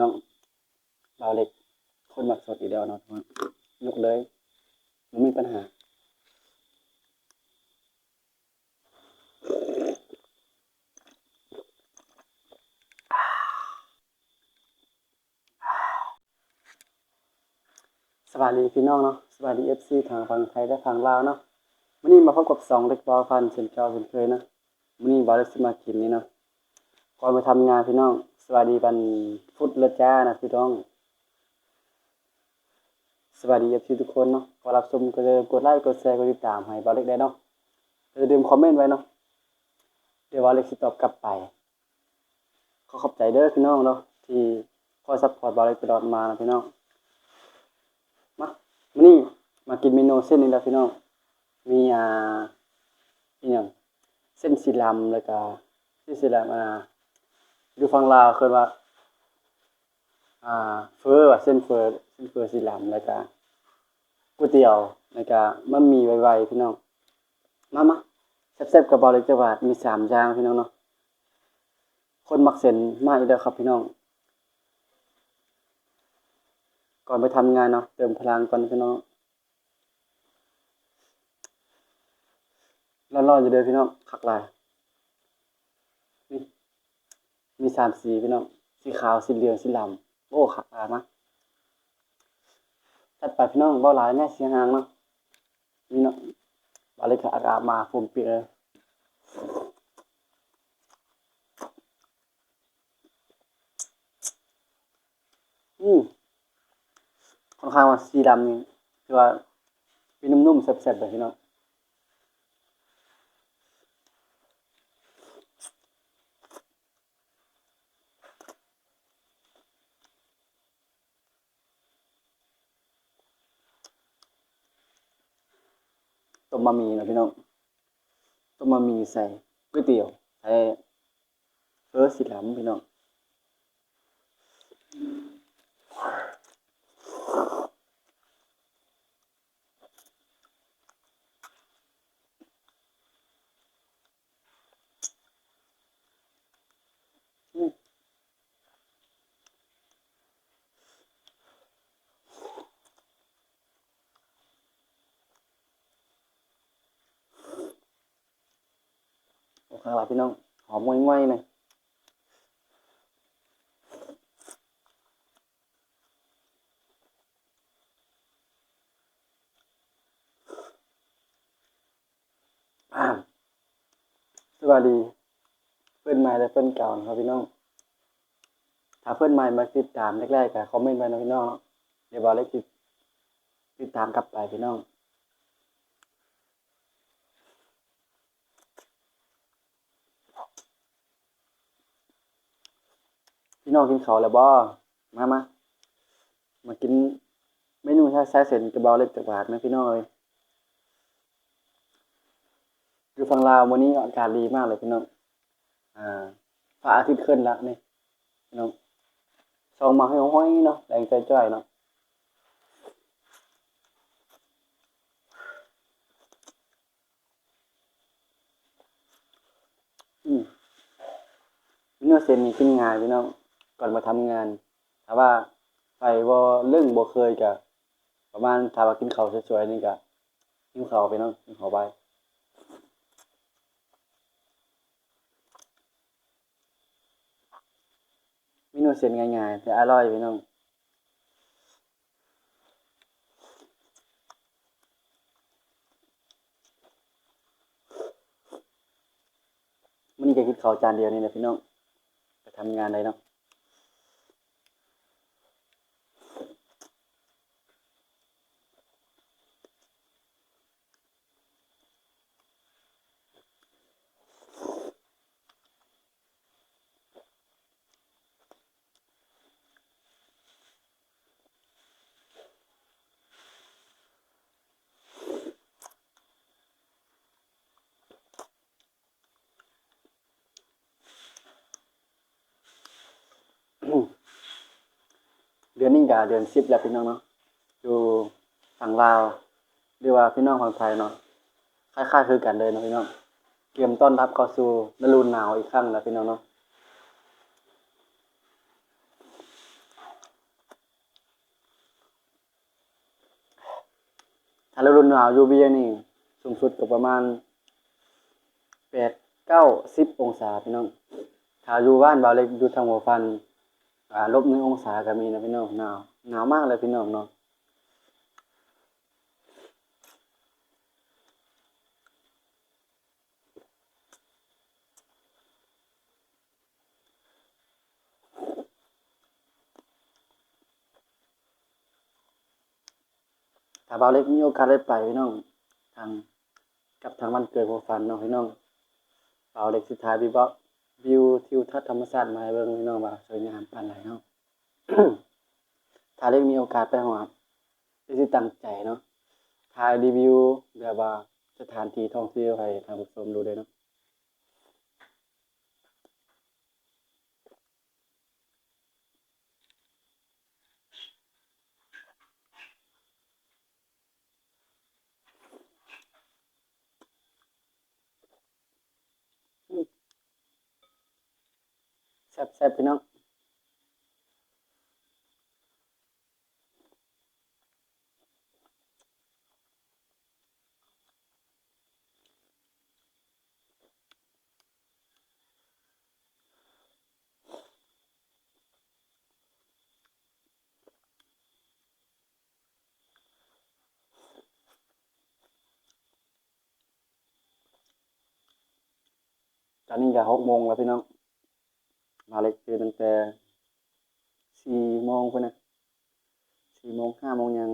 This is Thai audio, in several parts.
น้องเบาเล็กคนมักสดอีกแล้วเนาะทุกคนยกเลยไม่มีปัญหาสวัสดีพี่น้องเนาะสวัสดีเอฟซีทางฝั่งไทยและฝั่งลาวเนาะวันนี้มาพบกับสองเด็กบอลฟันเช่นเก่าเช่นเคยนะวันนี้บอลเล็กสิมากินนี่เนาะก่อนไปทำงานพี่น้อง สวัสดีบันฟุตละจ้านะพี่น้อง สวัสดีเอฟซีทุกคนเนาะก่อรับชมก็จะกดไลค์กดแชร์กดติดตามให้บอลเล็กได้เนาะอย่าลืมคอมเมนต์ไว้เนาะเดี๋ยวบอลเล็กสิตอบกลับไป ขอขอบใจเด้อพี่น้องเนาะที่คอยซัพพอร์ตบอลเล็กตลอดมานะพี่น้องมามื้อนี้มากินเมนูเส้นนี่แหละพี่น้องมีอ่าอีหยังเส้นสีลำแล้วก็เส้นสีลำอ่า อยู่ฝั่งลาวเคินว่า อ่า เฟอร์ว่าเส้นเฟอร์เส้นเฟอร์สีลำแล้วก็ก๋วยเตี๋ยวแล้วก็บะหมี่ไวๆพี่น้องมามาแซ่บๆกับบอลเล็กจังหวัดมีสามอย่างพี่น้องเนาะคนมักเส้นมาอีกแล้วครับพี่น้อง ก่อนไปทำงานเนาะเติมพลังก่อนพี่น้องร้อนๆอยู่เด้อพี่น้องคักลายนี่ มีสามสีพี่น้องสีขาวสีเหลืองสีดำโอ้คักหลายมากจัดไปพี่น้องเบ้าหลายแน่เสียงหางเนาะมีเนาะบาเลยค่ะอากาศมาผมเปียกเลยอืมค่อนข้างว่าสีดำนี่คือว่าเป็นนุ่มๆแซ่บๆแบบพี่น้อง ต้มบะหมี่นะพี่น้องต้มบะหมี่ใส่ก๋วยเตี๋ยวใส่เฟอสีดำพี่น้อง อืม โอ้ข้างหลังพี่น้อง หอมง่อยๆเลยอ่าสวัสดี เพื่อนใหม่และเพื่อนเก่านะครับพี่น้องถ้าเพื่อนใหม่มาติดตามแรกๆก็คอมเมนต์ไว้นะพี่น้องเดี๋ยวบอลเล็กติดติดตามกลับไปพี่น้อง พี่น้องกินข้าวแล้วบ่มามามากินเมนูใช้ใช้เส้นกระเบาเล็กจากบาทไหมพี่น้องเอ้ยอยู่ฝั่งลาววันนี้อากาศดีมากเลยพี่น้องอ่าพระอาทิตย์ขึ้นแล้วนี่พี่น้องส่องมาให้ห้อยเนาะแรงใจจ้อยเนาะอืมวินโนเซนนี่ขึ้นงานพี่น้อง ก่อนมาทำงานถ้าว่าไปบ่เรื่องบ่เคยกะประมาณถ้าว่ากินข้าวสวยๆนี่กะกินข้าวไปเนาะกินข้าวไปเมนูเส้นง่ายๆแต่อร่อยพี่น้องมันนี้ก็คิดข้าวจานเดียวนี่แหละพี่น้องไปทำงานเลยเนาะ นี้ก็เดือนสิบแล้วพี่น้องเนาะอยู่ฝั่งลาวหรือว่าพี่น้องฝั่งไทยเนาะคล้ายๆคือกันเลยเนาะพี่น้องเตรียมต้อนรับเข้าสู่ฤดูหนาวอีกครั้งแล้วพี่น้องเนาะถ้าฤดูหนาวอยู่เบียนี่สูงสุดก็ประมาณแปดเก้าสิบองศาพี่น้องถ้าอยู่บ้านบ่าเล็กอยู่ทางหัวฟัน ลบหนึ่งองศาก็มีนะพี่น้องหนาวหนาวมากเลยพี่น้องเนาะถ้าเบ่าเล็กมีโอกาสได้ไปพี่น้องทางกับทางวันเกิดหัวฟันเนาะพี่น้องเบ่าเล็กสุดท้ายพี่บ่ วิวทิวทัศน์ธรรมชาติมาเบิ่งพี่น้องว่าสวยงามปานไหนเนาะถ้าได้มีโอกาสไปหอดได้สิตั้งใจเนาะถ่ายรีวิวแบบว่าสถานที่ท่องเที่ยวให้ท่านผู้ชมดูด้วยเนาะ แซ่บๆพี่น้องตอนนี้จะหกโมงแล้วพี่น้อง มาเล็กคือตั้งแต่สี่โมงคนนะสี่โมงห้าโมงยัง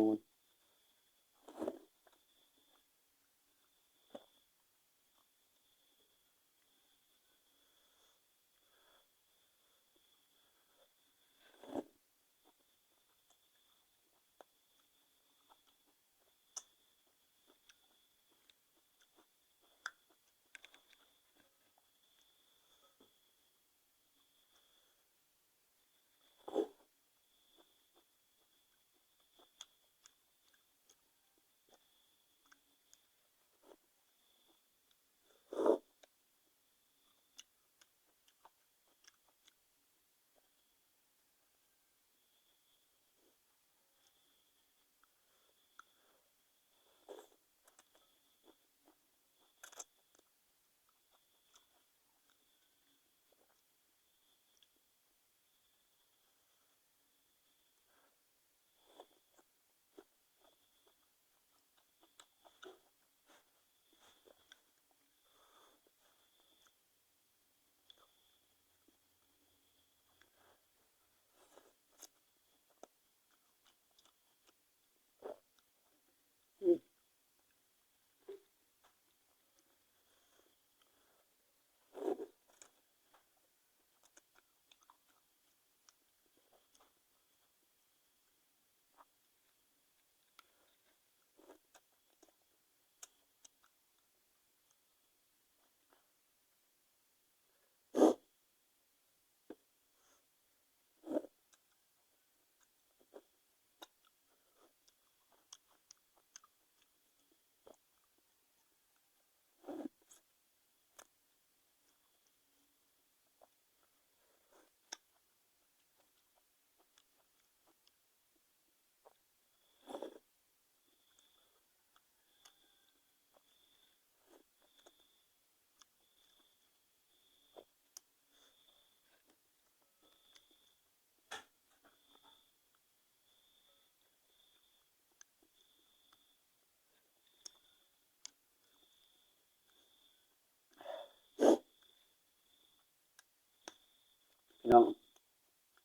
พี่น้อง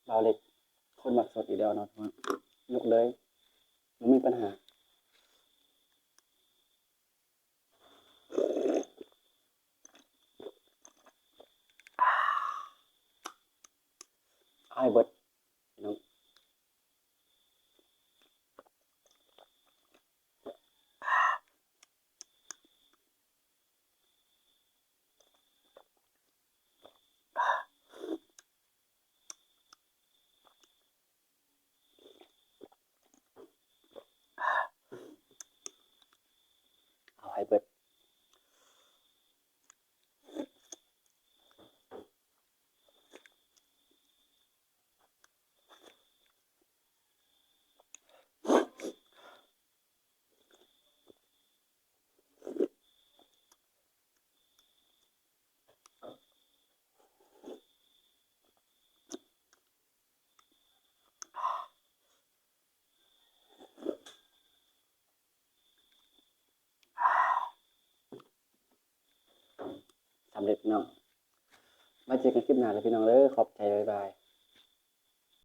เราเล็ก คนหมักสดอีเดียวเนาะทุกคนยกเลยไม่มีปัญหาไอ้เบิด เำเร็จพี่น้องมาเจอกันคลิปหน้าเลยพี่น้องเด้อขอบใจบ๊ายบาย